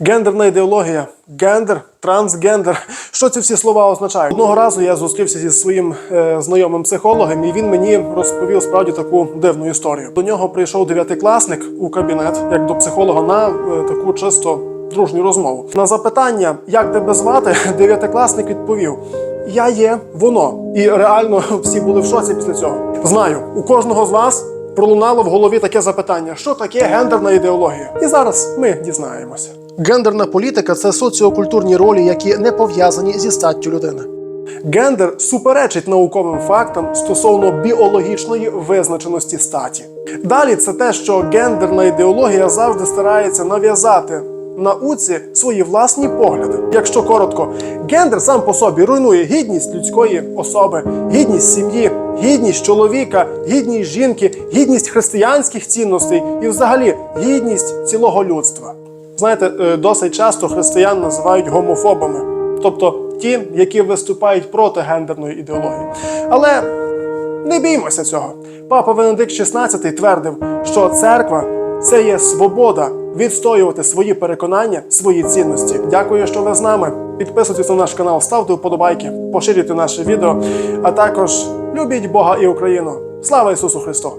Гендерна ідеологія, гендер, трансгендер. Що ці всі слова означають? Одного разу я зустрівся зі своїм е, знайомим психологом, і він мені розповів справді таку дивну історію. До нього прийшов дев'ятикласник у кабінет, як до психолога, на е, таку чисто дружню розмову. На запитання, як тебе звати, дев'ятикласник відповів: Я є воно. І реально всі були в шоці після цього. Знаю, у кожного з вас пролунало в голові таке запитання: що таке гендерна ідеологія? І зараз ми дізнаємося. Гендерна політика це соціокультурні ролі, які не пов'язані зі статтю людини. Гендер суперечить науковим фактам стосовно біологічної визначеності статі. Далі це те, що гендерна ідеологія завжди старається нав'язати науці свої власні погляди. Якщо коротко, гендер сам по собі руйнує гідність людської особи, гідність сім'ї, гідність чоловіка, гідність жінки, гідність християнських цінностей і, взагалі, гідність цілого людства. Знаєте, е, досить часто християн називають гомофобами, тобто ті, які виступають проти гендерної ідеології. Але не біймося цього. Папа Венедикт XVI твердив, що церква це є свобода відстоювати свої переконання, свої цінності. Дякую, що ви з нами. Підписуйтесь на наш канал, ставте вподобайки, поширюйте наше відео, а також любіть Бога і Україну. Слава Ісусу Христу!